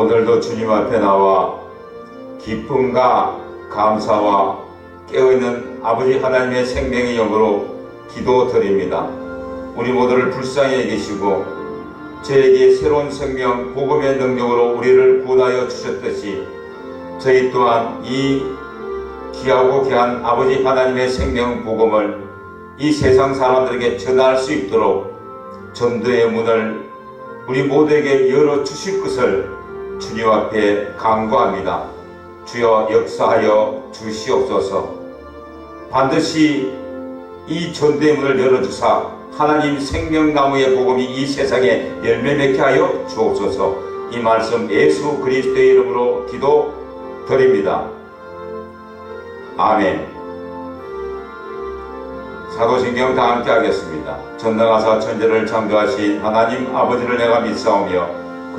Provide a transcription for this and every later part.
오늘도 주님 앞에 나와 기쁨과 감사와 깨어있는 아버지 하나님의 생명의 영으로 기도드립니다. 우리 모두를 불쌍히 여기시고 저에게 새로운 생명 복음의 능력으로 우리를 구원하여 주셨듯이 저희 또한 이 귀하고 귀한 아버지 하나님의 생명 복음을 이 세상 사람들에게 전할 수 있도록 전도의 문을 우리 모두에게 열어 주실 것을 주님 앞에 간구합니다. 주여 역사하여 주시옵소서. 반드시 이 전도의 문을 열어주사 하나님 생명나무의 복음이 이 세상에 열매 맺게 하여 주옵소서. 이 말씀 예수 그리스도의 이름으로 기도 드립니다. 아멘. 사도신경 다 함께 하겠습니다. 전능하사 천지를 창조하신 하나님 아버지를 내가 믿사오며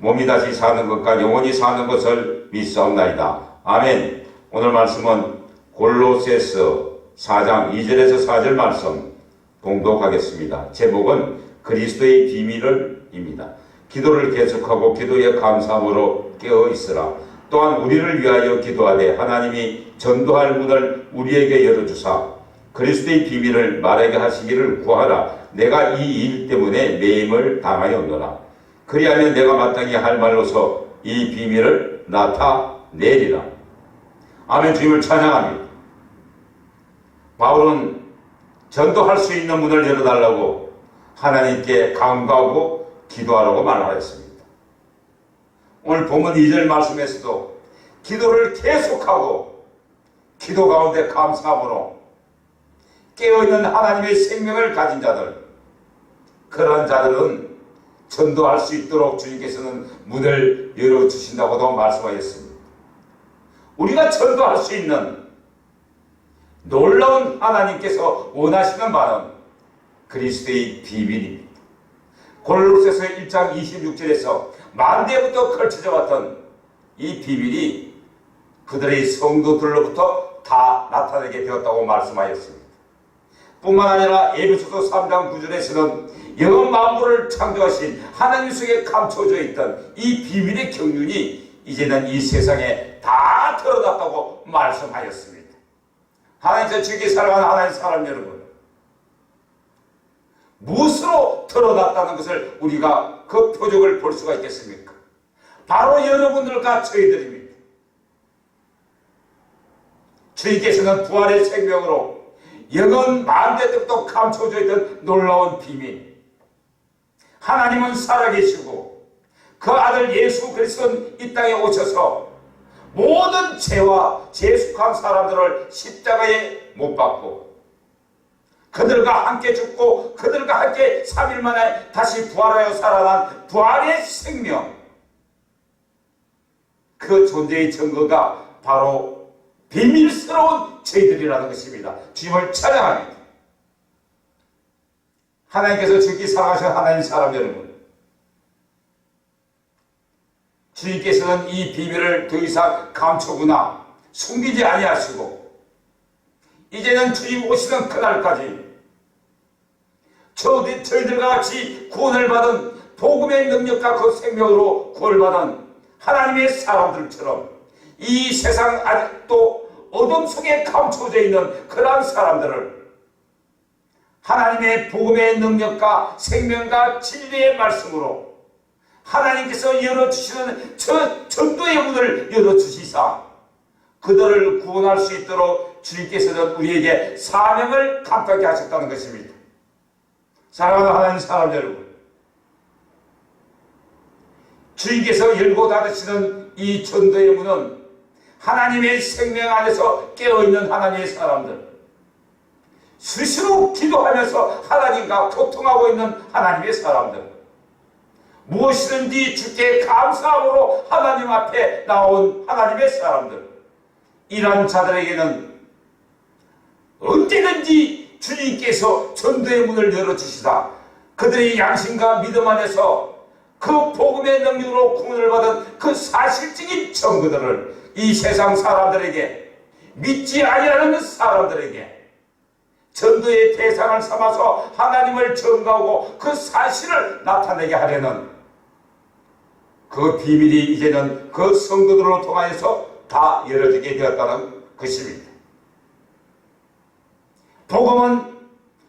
몸이 다시 사는 것과 영원히 사는 것을 믿사옵나이다. 아멘. 오늘 말씀은 골로새서 4장 2절에서 4절 말씀 봉독하겠습니다. 제목은 그리스도의 비밀을입니다. 기도를 계속하고 기도에 감사함으로 깨어 있으라. 또한 우리를 위하여 기도하되 하나님이 전도할 문을 우리에게 열어주사 그리스도의 비밀을 말하게 하시기를 구하라. 내가 이 일 때문에 매임을 당하였노라. 그리하면 내가 마땅히 할 말로서 이 비밀을 나타내리라. 아멘 주님을 찬양합니다. 바울은 전도할 수 있는 문을 열어달라고 하나님께 간구하고 기도하라고 말하였습니다. 오늘 본문 2절 말씀에서도 기도를 계속하고 기도 가운데 감사함으로 깨어있는 하나님의 생명을 가진 자들 그러한 자들은 전도할 수 있도록 주님께서는 문을 열어주신다고도 말씀하셨습니다. 우리가 전도할 수 있는 놀라운 하나님께서 원하시는 바는 그리스도의 비밀입니다. 골로새서 1장 26절에서 만대부터 걸쳐져 왔던 이 비밀이 그들의 성도들로부터 다 나타나게 되었다고 말씀하였습니다. 뿐만 아니라 에베소서 3장 9절에서는 영원 만물을 창조하신 하나님 속에 감춰져 있던 이 비밀의 경륜이 이제는 이 세상에 다 드러났다고 말씀하였습니다. 하나님께서 주께 사랑하는 하나님 사람 여러분 무엇으로 드러났다는 것을 우리가 그 표적을 볼 수가 있겠습니까? 바로 여러분들과 저희들입니다. 주님께서는 부활의 생명으로 영원 만대득도 감춰져 있던 놀라운 비밀. 하나님은 살아계시고 그 아들 예수 그리스도는 이 땅에 오셔서 모든 죄와 죄숙한 사람들을 십자가에 못 박고 그들과 함께 죽고 그들과 함께 3일 만에 다시 부활하여 살아난 부활의 생명 그 존재의 증거가 바로 비밀스러운 저희들이라는 것입니다. 주님을 찬양합니다. 하나님께서 죽기 사랑하신 하나님 사람 여러분 주님께서는 이 비밀을 더 이상 감추거나 숨기지 아니하시고 이제는 주님 오시는 그날까지 저희, 저희들과 같이 구원을 받은 복음의 능력과 그 생명으로 구원을 받은 하나님의 사람들처럼 이 세상 아직도 어둠 속에 감춰져 있는 그러한 사람들을 하나님의 복음의 능력과 생명과 진리의 말씀으로 하나님께서 열어주시는 저 전도의 문을 열어주시사 그들을 구원할 수 있도록 주님께서는 우리에게 사명을 감당하게 하셨다는 것입니다. 사랑하는 사람 여러분 주님께서 열고 닫으시는 이 전도의 문은 하나님의 생명 안에서 깨어있는 하나님의 사람들 수시로 기도하면서 하나님과 교통하고 있는 하나님의 사람들. 무엇이든지 주께 감사함으로 하나님 앞에 나온 하나님의 사람들. 이런 자들에게는 언제든지 주님께서 전도의 문을 열어주시다 그들의 양심과 믿음 안에서 그 복음의 능력으로 구원을 받은 그 사실적인 증거들을 이 세상 사람들에게 믿지 아니하는 사람들에게 전도의 대상을 삼아서 하나님을 전가하고 그 사실을 나타내게 하려는 그 비밀이 이제는 그 성도들로 통하여서 다 열어지게 되었다는 것입니다. 복음은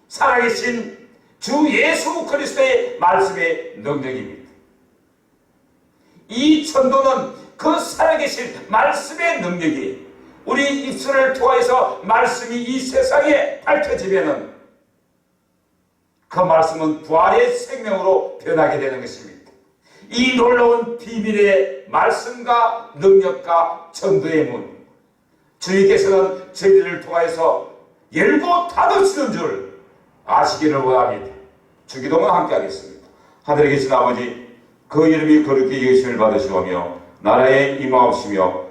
살아계신 주 예수 그리스도의 말씀의 능력입니다. 이 전도는 그 살아계신 말씀의 능력이 우리 입술을 통하여서 말씀이 이 세상에 밝혀지면은 그 말씀은 부활의 생명으로 변하게 되는 것입니다. 이 놀라운 비밀의 말씀과 능력과 전도의 문 주님께서는 저희들을 통하여서 열고 닫으시는 줄 아시기를 원합니다. 주기도문 함께 하겠습니다. 하늘에 계신 아버지 그 이름이 거룩히 여기심을 받으시오며 나라에 임하옵시며